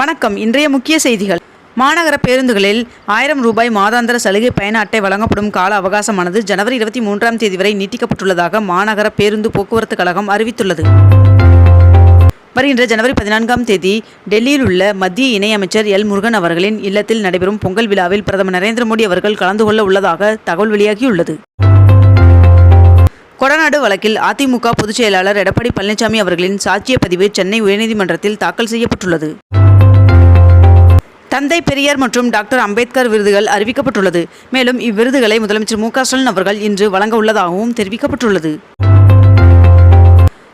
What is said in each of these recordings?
வணக்கம். இன்றைய முக்கிய செய்திகள். மாநகர பேருந்துகளில் ஆயிரம் ரூபாய் மாதாந்திர சலுகை பயண அட்டை வழங்கப்படும் கால அவகாசமானது ஜனவரி இருபத்தி மூன்றாம் தேதி வரை நீட்டிக்கப்பட்டுள்ளதாக மாநகர பேருந்து போக்குவரத்து கழகம் அறிவித்துள்ளது. வருகின்ற ஜனவரி பதினான்காம் தேதி டெல்லியில் உள்ள மத்திய இணையமைச்சர் எல் முருகன் அவர்களின் இல்லத்தில் நடைபெறும் பொங்கல் விழாவில் பிரதமர் நரேந்திர மோடி அவர்கள் கலந்து கொள்ள உள்ளதாக தகவல் வெளியாகியுள்ளது. கொடநாடு வழக்கில் அதிமுக பொதுச் செயலாளர் எடப்பாடி பழனிசாமி அவர்களின் சாட்சிய பதிவு சென்னை உயர்நீதிமன்றத்தில் தாக்கல் செய்யப்பட்டுள்ளது. தந்தை பெரியார் மற்றும் டாக்டர் அம்பேத்கர் விருதுகள் அறிவிக்கப்பட்டுள்ளது. மேலும் இவ்விருதுகளை முதலமைச்சர் மு ஸ்டாலின் அவர்கள் இன்று வழங்க உள்ளதாகவும் தெரிவிக்கப்பட்டுள்ளது.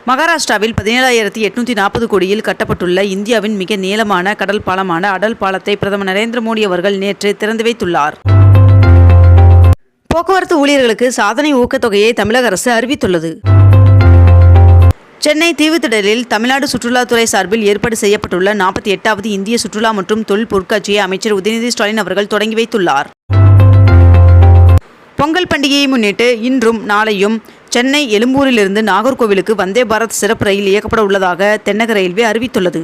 மகாராஷ்டிராவில் பதினேழாயிரத்தி எட்நூத்தி நாற்பது கோடியில் கட்டப்பட்டுள்ள இந்தியாவின் மிக நீளமான கடல் பாலமான அடல் பாலத்தை பிரதமர் நரேந்திர மோடி அவர்கள் நேற்று திறந்து வைத்துள்ளார். போக்குவரத்து ஊழியர்களுக்கு சாதனை ஊக்கத்தொகையை தமிழக அரசு அறிவித்துள்ளது. சென்னை தீவுத்திடலில் தமிழ்நாடு சுற்றுலாத்துறை சார்பில் ஏற்பாடு செய்யப்பட்டுள்ள நாற்பத்தி எட்டாவது இந்திய சுற்றுலா மற்றும் தொழில் பொருட்காட்சியை அமைச்சர் உதயநிதி ஸ்டாலின் அவர்கள் தொடங்கி வைத்துள்ளார். பொங்கல் பண்டிகையை முன்னிட்டு இன்றும் நாளையும் சென்னை எழும்பூரிலிருந்து நாகர்கோவிலுக்கு வந்தே பாரத் சிறப்பு ரயில் இயக்கப்பட உள்ளதாக தென்னக ரயில்வே அறிவித்துள்ளது.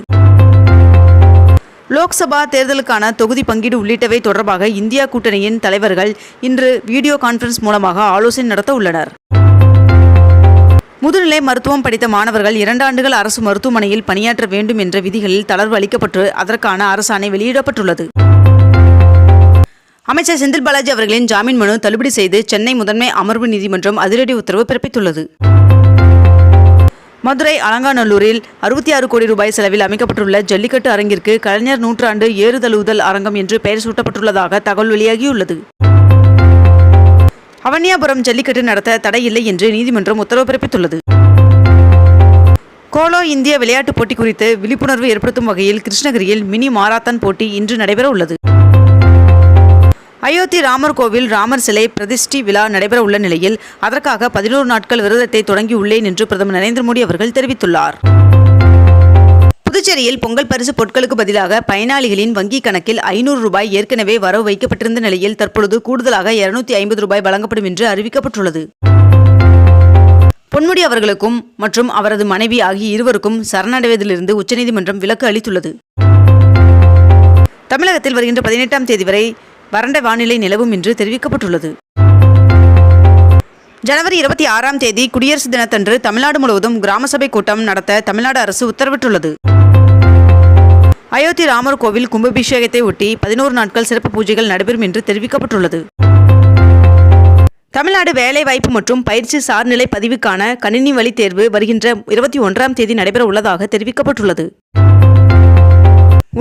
லோக்சபா தேர்தலுக்கான தொகுதி பங்கீடு உள்ளிட்டவை தொடர்பாக இந்தியா கூட்டணியின் தலைவர்கள் இன்று வீடியோ கான்ஃபரன்ஸ் மூலமாக ஆலோசனை நடத்த உள்ளனர். முதுநிலை மருத்துவம் படித்த மாணவர்கள் இரண்டு ஆண்டுகள் அரசு மருத்துவமனையில் பணியாற்ற வேண்டும் என்ற விதிகளில் தளர்வு அளிக்கப்பட்டு அதற்கான அரசாணை வெளியிடப்பட்டுள்ளது. அமைச்சர் செந்தில் பாலாஜி அவர்களின் ஜாமீன் மனு தள்ளுபடி செய்து சென்னை முதன்மை அமர்வு நீதிமன்றம் அதிரடி உத்தரவு பிறப்பித்துள்ளது. மதுரை அலங்காநல்லூரில் அறுபத்தி ஆறு கோடி ரூபாய் செலவில் அமைக்கப்பட்டுள்ள ஜல்லிக்கட்டு அரங்கிற்கு கலைஞர் நூற்றாண்டு ஏறுதழுவுதல் அரங்கம் என்று பெயர் சூட்டப்பட்டுள்ளதாக தகவல் வெளியாகியுள்ளது. அவனியாபுரம் ஜல்லிக்கட்டு நடத்த தடையில்லை என்று நீதிமன்றம் உத்தரவு பிறப்பித்துள்ளது. கோலோ இந்திய விளையாட்டுப் போட்டி குறித்து விழிப்புணர்வு ஏற்படுத்தும் வகையில் கிருஷ்ணகிரியில் மினி மாராத்தான் போட்டி இன்று நடைபெற உள்ளது அயோத்தி ராமர் கோவில் ராமர் சிலை பிரதிஷ்டி விழா நடைபெற உள்ள நிலையில் அதற்காக பதினோரு நாட்கள் விரதத்தை தொடங்கியுள்ளேன் என்று பிரதமர் நரேந்திர மோடி அவர்கள் தெரிவித்துள்ளார். புதுச்சேரியில் பொங்கல் பரிசு பொருட்களுக்கு பதிலாக பயனாளிகளின் வங்கிக் கணக்கில் ஐநூறு ரூபாய் ஏற்கனவே வரவு வைக்கப்பட்டிருந்த நிலையில் தற்பொழுது கூடுதலாக இருநூத்தி ஐம்பது ரூபாய் வழங்கப்படும் என்று அறிவிக்கப்பட்டுள்ளது. பொன்முடி அவர்களுக்கும் மற்றும் அவரது மனைவி ஆகிய இருவருக்கும் சரணடைவதிலிருந்து உச்சநீதிமன்றம் விலக்கு அளித்துள்ளது. தமிழகத்தில் வருகின்ற பதினெட்டாம் தேதி வரை வறண்ட வானிலை நிலவும் என்று தெரிவிக்கப்பட்டுள்ளது. ஜனவரி இருபத்தி ஆறாம் தேதி குடியரசு தினத்தன்று தமிழ்நாடு முழுவதும் கிராம சபை கூட்டம் நடத்த தமிழ்நாடு அரசு உத்தரவிட்டுள்ளது. அயோத்தி ராமர் கோவில் கும்பாபிஷேகத்தை ஒட்டி பதினோரு நாட்கள் சிறப்பு பூஜைகள் நடைபெறும் என்று தெரிவிக்கப்பட்டுள்ளது. தமிழ்நாடு வேலைவாய்ப்பு மற்றும் பயிற்சி சார்நிலை பதிவுக்கான கணினி வழி தேர்வு வருகின்ற இருபத்தி ஒன்றாம் தேதி நடைபெற உள்ளதாக தெரிவிக்கப்பட்டுள்ளது.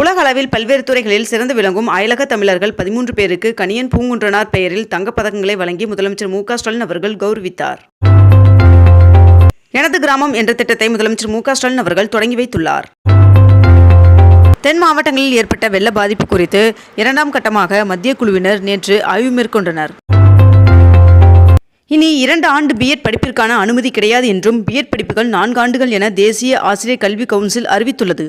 உலக அளவில் பல்வேறு துறைகளில் சிறந்து விளங்கும் அயலக தமிழர்கள் பதிமூன்று பேருக்கு கணியன் பூங்குன்றனார் பெயரில் தங்கப்பதக்கங்களை வழங்கி முதலமைச்சர் மு க ஸ்டாலின் அவர்கள் கௌரவித்தார். எனது கிராமம் என்ற திட்டத்தை முதலமைச்சர் மு க ஸ்டாலின் அவர்கள் தொடங்கி வைத்துள்ளார். தென் மாவட்டங்களில் ஏற்பட்ட வெள்ள பாதிப்பு குறித்து இரண்டாம் கட்டமாக மத்திய குழுவினர் நேற்று ஆய்வு மேற்கொண்டனர். இனி இரண்டு ஆண்டு பிஎட் படிப்பிற்கான அனுமதி கிடையாது என்றும் பிஎட் படிப்புகள் நான்கு ஆண்டுகள் என தேசிய ஆசிரியர் கல்வி கவுன்சில் அறிவித்துள்ளது.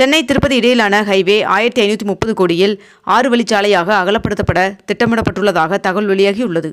சென்னை திருப்பதி இடையிலான ஹைவே ஆயிரத்தி ஐநூற்றி முப்பது கோடியில் ஆறு வழிச்சாலையாக அகலப்படுத்தப்பட திட்டமிடப்பட்டுள்ளதாக தகவல் வெளியாகியுள்ளது.